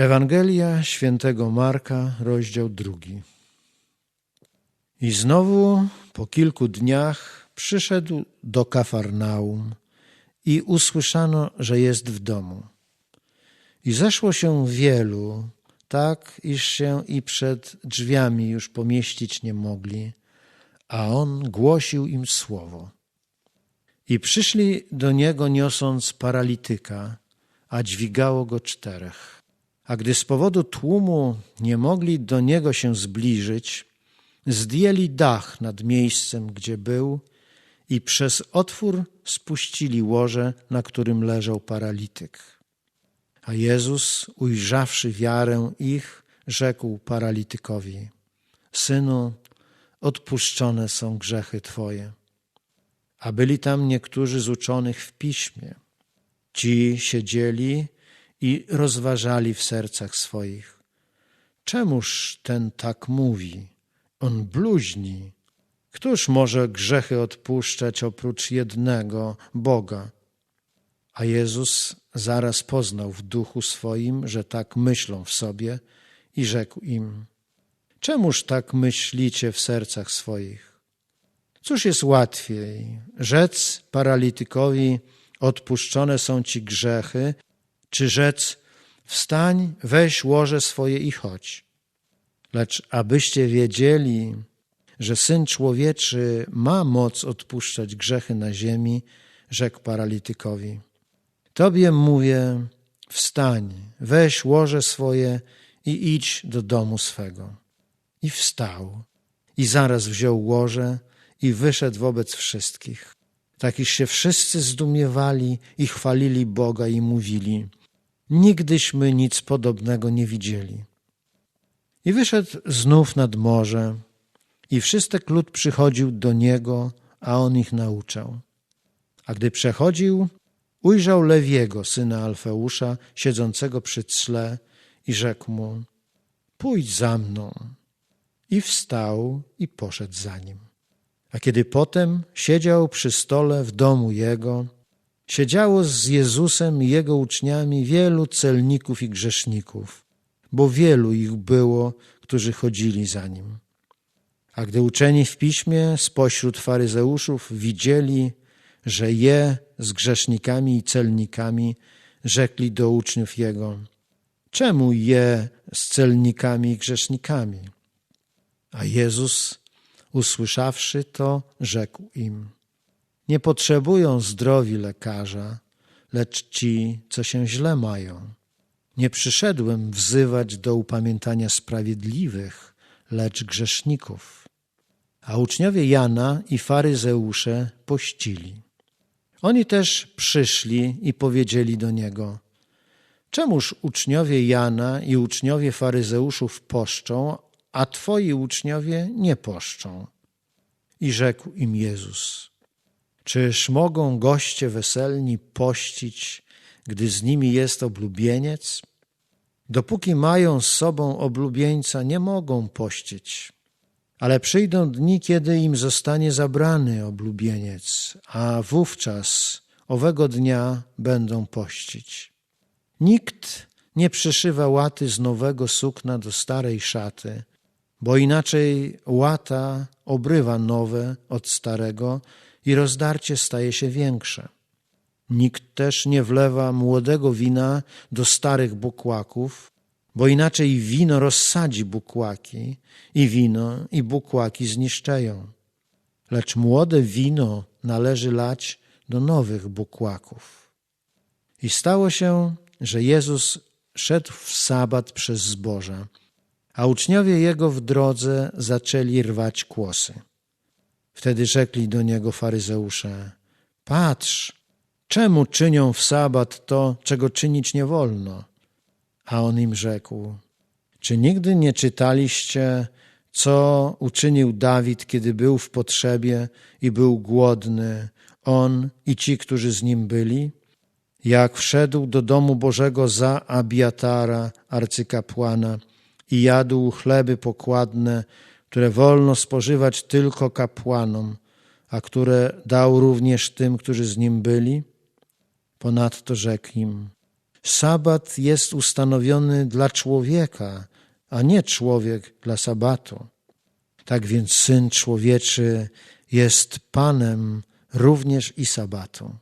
Ewangelia świętego Marka, rozdział drugi. I znowu po kilku dniach przyszedł do Kafarnaum i usłyszano, że jest w domu. I zeszło się wielu, tak iż się i przed drzwiami już pomieścić nie mogli, a on głosił im słowo. I przyszli do niego niosąc paralityka, a dźwigało go czterech. A gdy z powodu tłumu nie mogli do niego się zbliżyć, zdjęli dach nad miejscem, gdzie był, i przez otwór spuścili łoże, na którym leżał paralityk. A Jezus, ujrzawszy wiarę ich, rzekł paralitykowi: Synu, odpuszczone są grzechy Twoje. A byli tam niektórzy z uczonych w piśmie. Ci siedzieli i rozważali w sercach swoich. Czemuż ten tak mówi? On bluźni. Któż może grzechy odpuszczać oprócz jednego Boga? A Jezus zaraz poznał w duchu swoim, że tak myślą w sobie i rzekł im: Czemuż tak myślicie w sercach swoich? Cóż jest łatwiej, rzec paralitykowi: Odpuszczone są ci grzechy, czy rzec wstań, weź łoże swoje i chodź. Lecz abyście wiedzieli, że Syn Człowieczy ma moc odpuszczać grzechy na ziemi, rzekł paralitykowi. Tobie mówię, wstań, weź łoże swoje i idź do domu swego. I wstał, i zaraz wziął łoże i wyszedł wobec wszystkich. Tak iż się wszyscy zdumiewali i chwalili Boga i mówili – Nigdyśmy nic podobnego nie widzieli. I wyszedł znów nad morze, i wszystek lud przychodził do niego, a on ich nauczał. A gdy przechodził, ujrzał Lewiego, syna Alfeusza, siedzącego przy cle, i rzekł mu: Pójdź za mną. I wstał i poszedł za nim. A kiedy potem siedział przy stole w domu jego, Siedziało z Jezusem i Jego uczniami wielu celników i grzeszników, bo wielu ich było, którzy chodzili za Nim. A gdy uczeni w piśmie spośród faryzeuszów widzieli, że je z grzesznikami i celnikami, rzekli do uczniów Jego, czemu je z celnikami i grzesznikami? A Jezus, usłyszawszy to, rzekł im – nie potrzebują zdrowi lekarza, lecz ci, co się źle mają. Nie przyszedłem wzywać do upamiętania sprawiedliwych, lecz grzeszników. A uczniowie Jana i faryzeusze pościli. Oni też przyszli i powiedzieli do niego: Czemuż uczniowie Jana i uczniowie faryzeuszów poszczą, a twoi uczniowie nie poszczą? I rzekł im Jezus: Czyż mogą goście weselni pościć, gdy z nimi jest oblubieniec? Dopóki mają z sobą oblubieńca, nie mogą pościć. Ale przyjdą dni, kiedy im zostanie zabrany oblubieniec, a wówczas owego dnia będą pościć. Nikt nie przyszywa łaty z nowego sukna do starej szaty, bo inaczej łata obrywa nowe od starego, i rozdarcie staje się większe. Nikt też nie wlewa młodego wina do starych bukłaków, bo inaczej wino rozsadzi bukłaki i wino i bukłaki zniszczeją. Lecz młode wino należy lać do nowych bukłaków. I stało się, że Jezus szedł w sabat przez zboża, a uczniowie Jego w drodze zaczęli rwać kłosy. Wtedy rzekli do niego faryzeusze: Patrz, czemu czynią w sabat to, czego czynić nie wolno? A on im rzekł: Czy nigdy nie czytaliście, co uczynił Dawid, kiedy był w potrzebie i był głodny, on i ci, którzy z nim byli? Jak wszedł do domu Bożego za Abiatara, arcykapłana, i jadł chleby pokładne, które wolno spożywać tylko kapłanom, a które dał również tym, którzy z nim byli? Ponadto rzekł im: Sabat jest ustanowiony dla człowieka, a nie człowiek dla sabatu. Tak więc Syn Człowieczy jest Panem również i sabatu.